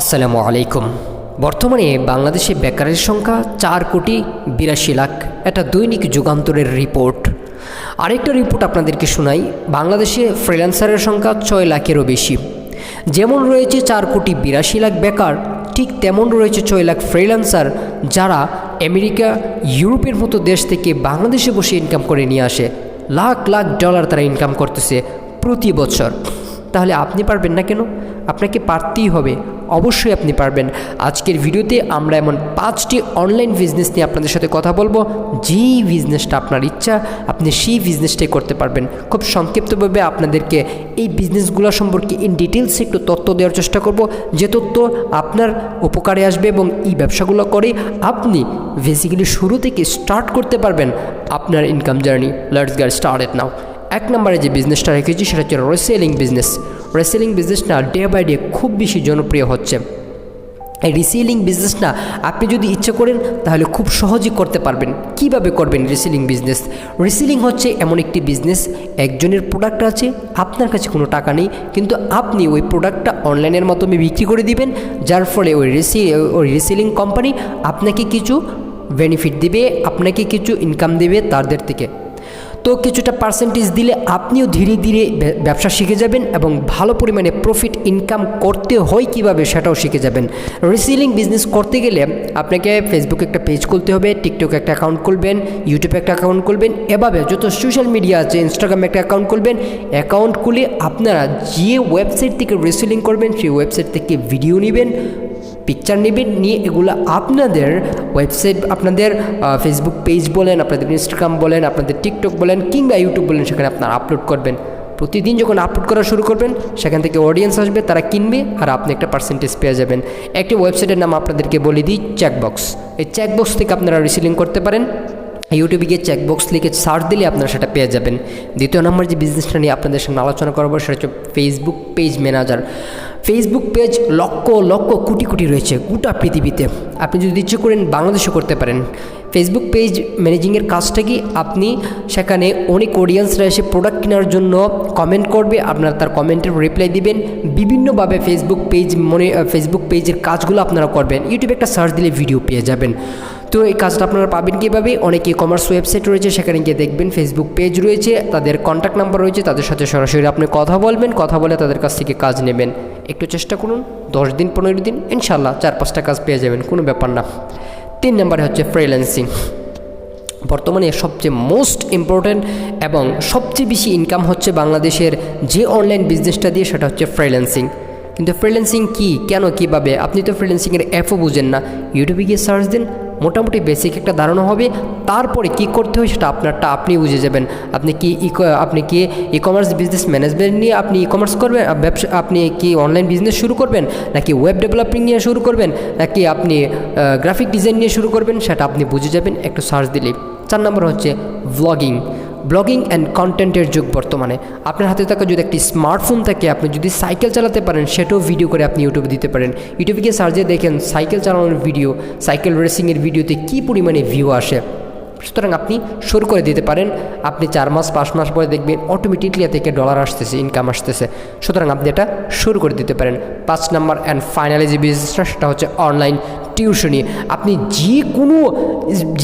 আসসালামু আলাইকুম। বর্তমানে বাংলাদেশে বেকারের সংখ্যা চার কোটি বিরাশি লাখ। এটা দৈনিক যুগান্তরের রিপোর্ট। আরেকটা রিপোর্ট আপনাদেরকে শোনাই। বাংলাদেশে ফ্রিল্যান্সারের সংখ্যা ছয় লাখেরও বেশি। যেমন রয়েছে চার কোটি বিরাশি লাখ বেকার, ঠিক তেমন রয়েছে ছয় লাখ ফ্রিল্যান্সার যারা আমেরিকা, ইউরোপের মতো দেশ থেকে বাংলাদেশে বসে ইনকাম করে নিয়ে আসে। লাখ লাখ ডলার তারা ইনকাম করতেছে প্রতি বছর। তাহলে আপনি পারবেন না কেন? আপনাকে পারতেই হবে। অবশ্যই আপনি পারবেন। আজকের ভিডিওতে আমরা এমন পাঁচটি অনলাইন বিজনেস নিয়ে আপনাদের সাথে কথা বলব। যেই বিজনেসটা আপনার ইচ্ছা, আপনি সেই বিজনেসটাই করতে পারবেন। খুব সংক্ষিপ্তভাবে আপনাদেরকে এই বিজনেসগুলো সম্পর্কে ইন ডিটেলসে একটু তথ্য দেওয়ার চেষ্টা করব। যে তথ্য আপনার উপকারে আসবে এবং এই ব্যবসাগুলো করে আপনি বেসিক্যালি শুরু থেকে স্টার্ট করতে পারবেন আপনার income journey let's get started now এক নম্বরে যে বিজনেসটা রেখেছি সেটা হচ্ছে রিসেলিং বিজনেস রেসেলিং বিজনেসটা ডে বাই ডে খুব বেশি জনপ্রিয় হচ্ছে। এই রিসেলিং বিজনেসটা আপনি যদি ইচ্ছে করেন, তাহলে খুব সহজেই করতে পারবেন। কীভাবে করবেন রিসেলিং বিজনেস রিসেলিং হচ্ছে এমন একটি বিজনেস একজনের প্রোডাক্ট আছে, আপনার কাছে কোনো টাকা নেই, কিন্তু আপনি ওই প্রোডাক্টটা অনলাইনের মাধ্যমে বিক্রি করে দিবেন, যার ফলে ওই রিসি ওই রিসেলিং কোম্পানি আপনাকে কিছু বেনিফিট দিবে, আপনাকে কিছু ইনকাম দেবে তাদের থেকে। তো কিছুটা পার্সেন্টেজ দিলে আপনিও ধীরে ধীরে ব্যবসা শিখে যাবেন এবং ভালো পরিমাণে প্রফিট ইনকাম করতে হয় কীভাবে সেটাও শিখে যাবেন। রিসেলিং বিজনেস করতে গেলে আপনাকে ফেসবুকে একটা পেজ খুলতে হবে টিকটকে একটা অ্যাকাউন্ট খুলবেন ইউটিউবে একটা অ্যাকাউন্ট খুলবেন, এভাবে যত সোশ্যাল মিডিয়া আছে ইনস্টাগ্রামে একটা অ্যাকাউন্ট খুলবেন অ্যাকাউন্ট খুলে আপনারা যে ওয়েবসাইট থেকে রিসেলিং করবেন, সেই ওয়েবসাইট থেকে ভিডিও নেবেন পিকচার নেবেন, নিয়ে এগুলো আপনাদের ওয়েবসাইট আপনাদের ফেসবুক পেজ বলেন, আপনাদের ইনস্টাগ্রাম বলেন, আপনাদের টিকটক বলেন, কিংবা ইউটিউব বলেন, সেখানে আপনারা আপলোড করবেন। প্রতিদিন যখন আপলোড করা শুরু করবেন, সেখান থেকে অডিয়েন্স আসবে, তারা কিনবে আর আপনি একটা পার্সেন্টেজ পেয়ে যাবেন। একটি ওয়েবসাইটের নাম আপনাদেরকে বলে দিই চেকবক্স এই চেকবক্স থেকে আপনারা রিসিলিং করতে পারেন। ইউটিউবে গিয়ে চেকবক্স লিখে সার্চ দিলে আপনারা সেটা পেয়ে যাবেন। দ্বিতীয় নম্বর যে বিজনেসটা নিয়ে আপনাদের সঙ্গে আলোচনা করব, সেটা হচ্ছে Facebook page manager Facebook page লক্ষ লক্ষ কোটি কোটি রয়েছে গোটা পৃথিবীতে। আপনি যদি ইচ্ছে করেন বাংলাদেশে করতে পারেন। ফেসবুক পেজ ম্যানেজিংয়ের কাজটা কি? আপনি সেখানে অনেক অডিয়েন্সরা এসে প্রোডাক্ট কেনার জন্য কমেন্ট করবে, আপনারা তার কমেন্টের রিপ্লাই দিবেন। বিভিন্নভাবে ফেসবুক পেজ মনে ফেসবুক পেজের কাজগুলো আপনারা করবেন। ইউটিউবে একটা সার্চ দিলে ভিডিও পেয়ে যাবেন। তো এই কাজটা আপনারা পাবেন কীভাবে? অনেক ই কমার্স ওয়েবসাইট রয়েছে, সেখানে গিয়ে দেখবেন ফেসবুক পেজ রয়েছে, তাদের কন্ট্যাক্ট নাম্বার রয়েছে, তাদের সাথে সরাসরি আপনি কথা বলবেন, কথা বলে তাদের কাছ থেকে কাজ নেবেন। একটু চেষ্টা করুন, দশ দিন, পনেরো দিন ইনশাল্লাহ চার পাঁচটা কাজ পেয়ে যাবেন, কোনো ব্যাপার না। তিন নম্বরে হচ্ছে ফ্রিল্যান্সিং বর্তমানে সবচেয়ে মোস্ট ইম্পর্ট্যান্ট এবং সবচেয়ে বেশি ইনকাম হচ্ছে বাংলাদেশের যে অনলাইন বিজনেসটা দিয়ে, সেটা হচ্ছে ফ্রিল্যান্সিং কিন্তু ফ্রিল্যান্সিং কি, কেন, কীভাবে? আপনি তো ফ্রিল্যান্সিংয়ের অ্যাপও বুঝেন না। ইউটিউবে গিয়ে সার্চ দিন মোটামুটি বেসিক একটা ধারণা হবে। তারপরে কি করতে হয় সেটা আপনারটা আপনি বুঝে যাবেন। আপনি কি আপনি কি ই কমার্স বিজনেস ম্যানেজমেন্ট নিয়ে আপনি ই কমার্স করবেন ব্যবসা, আপনি কি অনলাইন বিজনেস শুরু করবেন? নাকি ওয়েব ডেভেলপিং নিয়ে শুরু করবেন? নাকি আপনি গ্রাফিক ডিজাইন নিয়ে শুরু করবেন? সেটা আপনি বুঝে যাবেন। একটু সার্চ দিলে। চার নম্বর হচ্ছে ব্লগিং ব্লগিং অ্যান্ড কন্টেন্টের যুগ বর্তমানে। আপনার হাতে থাকা যদি একটি স্মার্টফোন থাকে, আপনি যদি সাইকেল চালাতে পারেন, সেটাও ভিডিও করে আপনি ইউটিউবে দিতে পারেন। ইউটিউবে গিয়ে সার্চে দেখেন, সাইকেল চালানোর ভিডিও সাইকেল রেসিংয়ের ভিডিওতে কী পরিমাণে ভিউ আসে। সুতরাং আপনি শুরু করে দিতে পারেন। আপনি চার মাস, পাঁচ মাস পরে দেখবেন অটোমেটিকলি থেকে ডলার আসতেছে ইনকাম আসতেছে। সুতরাং আপনি এটা শুরু করে দিতে পারেন। পাঁচ নাম্বার অ্যান্ড ফাইনালি যে বিজনেসটা সেটা হচ্ছে অনলাইন টিউশনি আপনি যে কোনো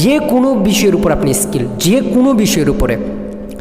যে কোনো বিষয়ের উপর আপনি স্কিল যে কোনো বিষয়ের উপরে।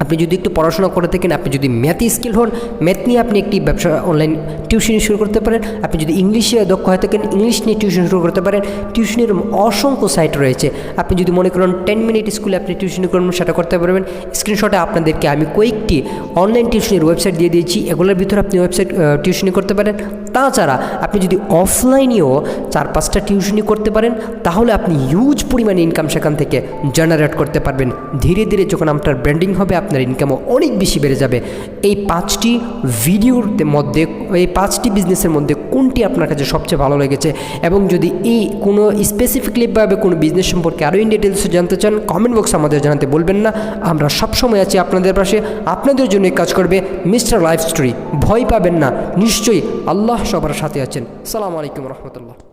আপনি যদি একটু পড়াশোনা করে থাকেন, আপনি যদি ম্যাথে স্কিল হন, ম্যাথ নিয়ে আপনি একটি ব্যবসা অনলাইন টিউশন শুরু করতে পারেন। আপনি যদি ইংলিশে দক্ষ হয়ে থাকেন, ইংলিশ নিয়ে টিউশন শুরু করতে পারেন। টিউশনের অসংখ্য সাইট রয়েছে। আপনি যদি মনে করেন টেন মিনিট স্কুলে আপনি টিউশন করবেন, সেটা করতে পারবেন। স্ক্রিনশটে আপনাদেরকে আমি কয়েকটি অনলাইন টিউশনের ওয়েবসাইট দিয়ে দিয়েছি। এগুলোর ভিতরে আপনি ওয়েবসাইট টিউশনি করতে পারেন। তাছাড়া আপনি যদি অফলাইনেও চার পাঁচটা টিউশনি করতে পারেন, তাহলে আপনি হিউজ পরিমাণে ইনকাম সেখান থেকে জেনারেট করতে পারবেন। ধীরে ধীরে যখন আপনার ব্র্যান্ডিং হবে, আপনার ইনকামও অনেক বেশি বেড়ে যাবে। এই পাঁচটি ভিডিওর মধ্যে, এই পাঁচটি বিজনেসের মধ্যে কোনটি আপনার কাছে সবচেয়ে ভালো লেগেছে? এবং যদি এই কোনো স্পেসিফিকলিভাবে কোনো বিজনেস সম্পর্কে আরও ইন ডিটেলস জানতে চান কমেন্ট বক্সে আমাদের জানাতে বলবেন না। আমরা সবসময় আছি আপনাদের পাশে। আপনাদের জন্য কাজ করবে মিস্টার লাইফ স্টোরি ভয় পাবেন না। নিশ্চয়ই আল্লাহ সবার সাথে আছেন। সালাম আলাইকুম রহমতুল্লাহ।